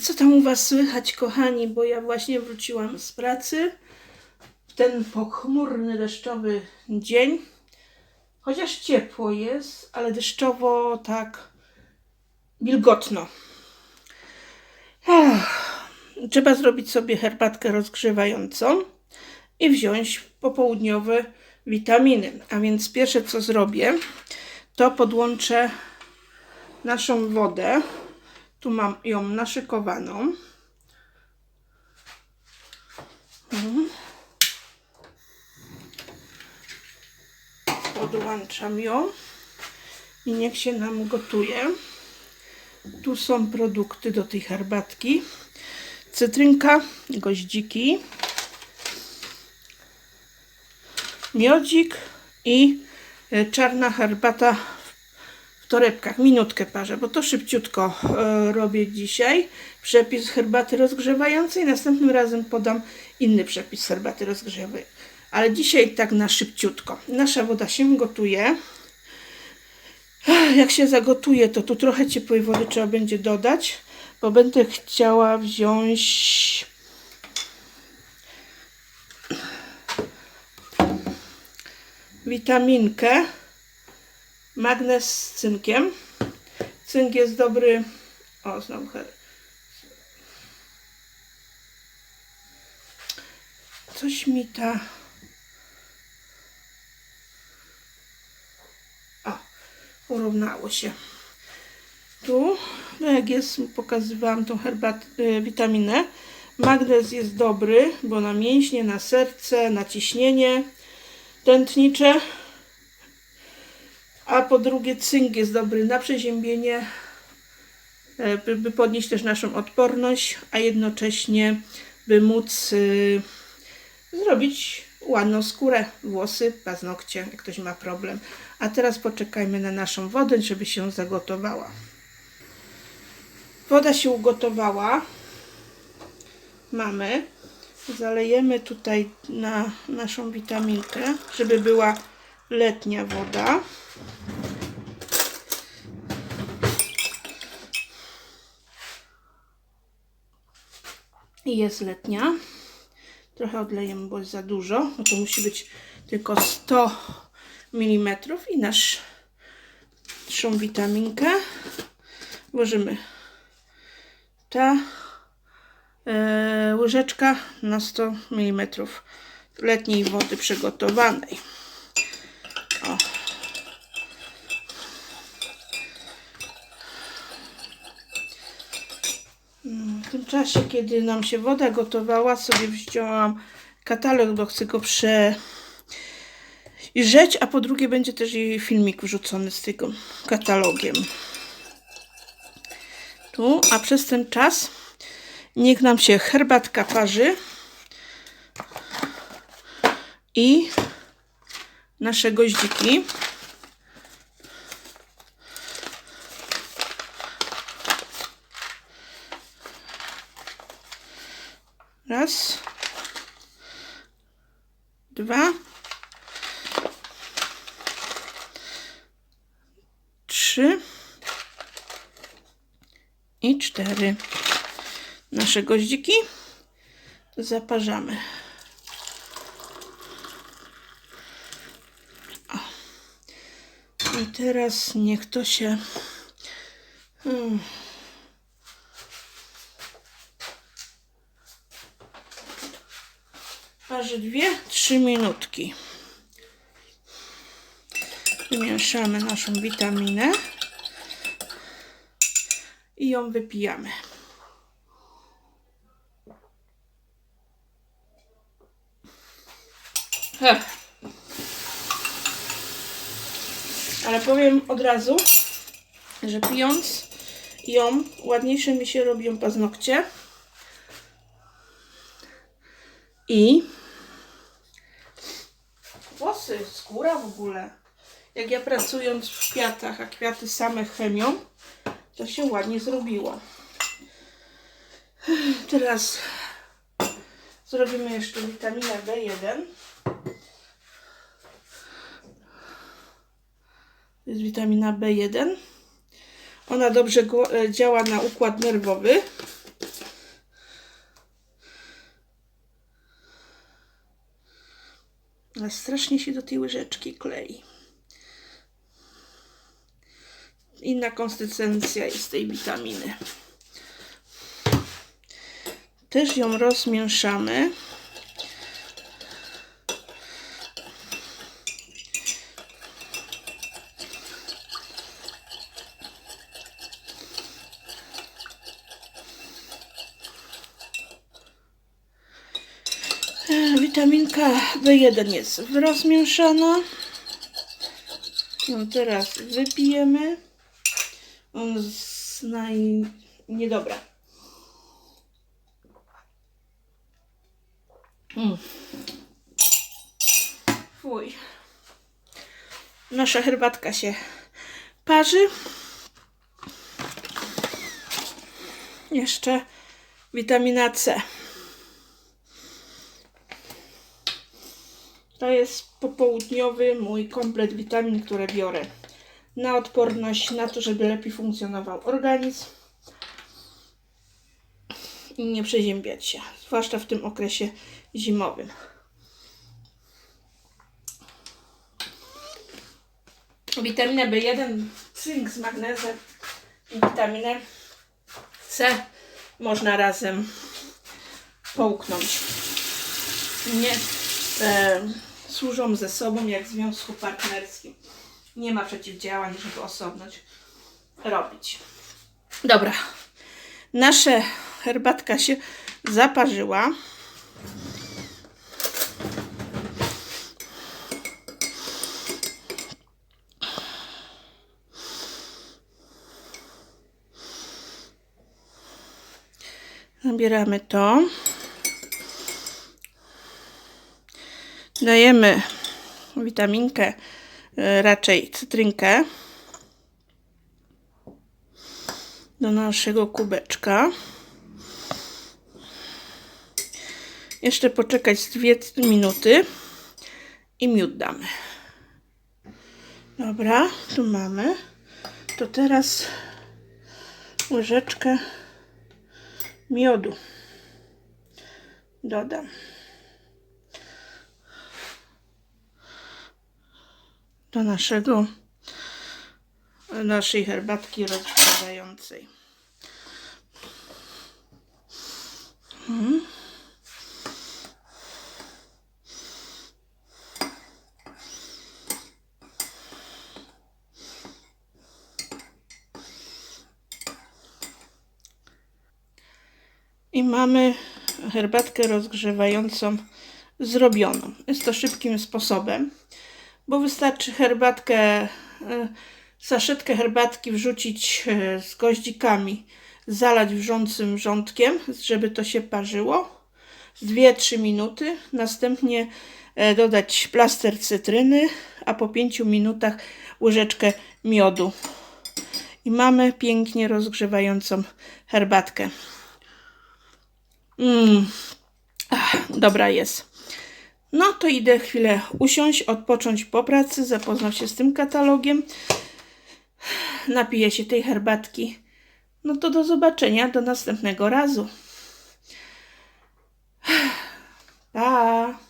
Co tam u Was słychać, kochani? Bo ja właśnie wróciłam z pracy w ten pochmurny, deszczowy dzień. Chociaż ciepło jest, ale deszczowo tak wilgotno. Trzeba zrobić sobie herbatkę rozgrzewającą i wziąć popołudniowe witaminy. A więc pierwsze co zrobię, to podłączę naszą wodę. Tu mam ją naszykowaną. Mhm. Podłączam ją i niech się nam gotuje. Tu są produkty do tej herbatki. Cytrynka, goździki, miodzik i e, czarna herbata torebkach. Minutkę parzę, bo to szybciutko e, robię dzisiaj. Przepis herbaty rozgrzewającej. Następnym razem podam inny przepis herbaty rozgrzewającej. Ale dzisiaj tak na szybciutko. Nasza woda się gotuje. Jak się zagotuje, to tu trochę ciepłej wody trzeba będzie dodać, bo będę chciała wziąć witaminkę magnez z cynkiem. Cynk jest dobry. O, znowu her. Coś mi ta. O, urównało się. Tu, no jak jest, pokazywałam tą herbatę, y, witaminę. Magnez jest dobry, bo na mięśnie, na serce, na ciśnienie tętnicze. A po drugie cynk jest dobry na przeziębienie, e, by, podnieść też naszą odporność, a jednocześnie by móc y, zrobić ładną skórę, włosy, paznokcie, jak ktoś ma problem. A teraz poczekajmy na naszą wodę, żeby się zagotowała. Woda się ugotowała. Mamy. Zalejemy tutaj na naszą witaminkę, żeby była letnia woda. I jest letnia. Trochę odlejemy, bo jest za dużo. No to musi być tylko 100 mm i nasz, naszą witaminkę włożymy. Ta e, łyżeczka na 100 mm letniej wody przygotowanej. O. W tym czasie, kiedy nam się woda gotowała, sobie wzięłam katalog, bo chcę go przejrzeć, a po drugie będzie też i filmik wrzucony z tego katalogiem. Tu, a przez ten czas niech nam się herbatka parzy i nasze goździki. Raz, dwa, trzy i cztery. Nasze goździki zaparzamy. I teraz niech to się. Hmm. Parzy dwie, trzy minutki. Wymieszamy naszą witaminę i ją wypijamy. Ech. Ale powiem od razu, że pijąc ją, ładniejsze mi się robią paznokcie. I włosy, skóra w ogóle. Jak ja pracując w kwiatach, a kwiaty same chemią, to się ładnie zrobiło. Teraz zrobimy jeszcze witaminę B1. jest witamina B1. Ona dobrze e, działa na układ nerwowy. Ale strasznie się do tej łyżeczki klei. Inna konsystencja jest tej witaminy. Też ją rozmieszamy. Witaminka B1 jest rozmieszana. Ją teraz wypijemy. On z naj... niedobra. Mm. Fuj. Nasza herbatka się parzy. Jeszcze witamina C. To jest popołudniowy mój komplet witamin, które biorę na odporność, na to, żeby lepiej funkcjonował organizm i nie przeziębiać się, zwłaszcza w tym okresie zimowym. Witaminę B1, cynk z magnezem i witaminę C można razem połknąć. Nie e, służą ze sobą jak w związku partnerskim. Nie ma przeciwdziałań, żeby osobność robić. Dobra. Nasza herbatka się zaparzyła. Zabieramy to. Dajemy witaminkę, e, raczej cytrynkę do naszego kubeczka. Jeszcze poczekać dwie minuty i miód damy. Dobra, tu mamy. To teraz łyżeczkę miodu dodam. Do naszego naszej herbatki rozgrywającej. Mhm. I mamy herbatkę rozgrzewającą zrobioną. Jest to szybkim sposobem bo wystarczy herbatkę, e, saszetkę herbatki wrzucić e, z goździkami, zalać wrzącym wrzątkiem, żeby to się parzyło z 2-3 minuty. Następnie e, dodać plaster cytryny, a po 5 minutach łyżeczkę miodu. I mamy pięknie rozgrzewającą herbatkę. Mmm, dobra jest. No to idę chwilę usiąść, odpocząć po pracy, zapoznać się z tym katalogiem. Napiję się tej herbatki. No to do zobaczenia, do następnego razu. Pa!